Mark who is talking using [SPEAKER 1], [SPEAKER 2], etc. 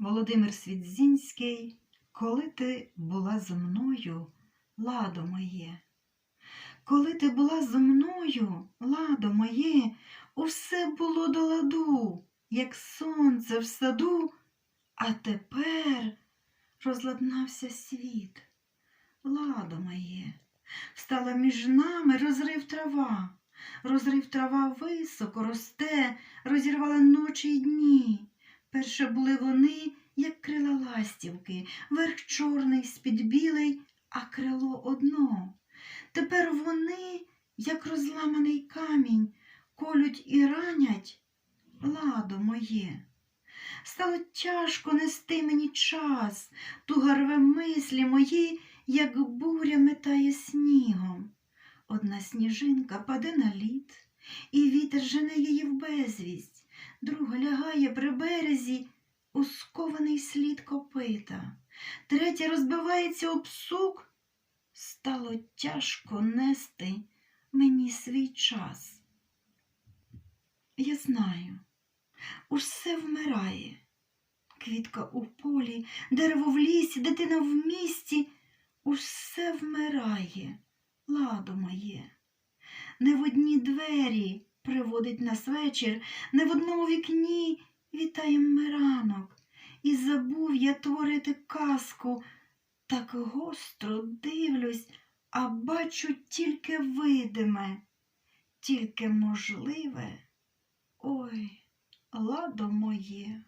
[SPEAKER 1] Володимир Свідзінський, коли ти була зо мною, ладо моє. Коли ти була зо мною, ладо моє, усе було до ладу, як сонце в саду, а тепер розладнався світ. Ладо моє, встала між нами розрив трава, розрив трава високо росте, розірвала ночі й дні. Перше були вони, як крила ластівки, верх чорний, з-під білий, а крило одно. Тепер вони, як розламаний камінь, колють і ранять ладо моє. Стало тяжко нести мені час, туга рве мислі мої, як буря метає снігом. Одна сніжинка паде на лід, і вітер жене її в безвість, друга лягає при березі у скований слід копита, третя розбивається об сук. Стало тяжко нести мені свій час. Я знаю, усе вмирає. Квітка у полі, дерево в лісі, дитина в місті, усе вмирає, ладо моє. Не в одні двері приводить нас вечір, не в одному вікні вітає ми ранок. І забув я творити казку, так гостро дивлюсь, а бачу тільки видиме, тільки можливе. Ой, ладо моє.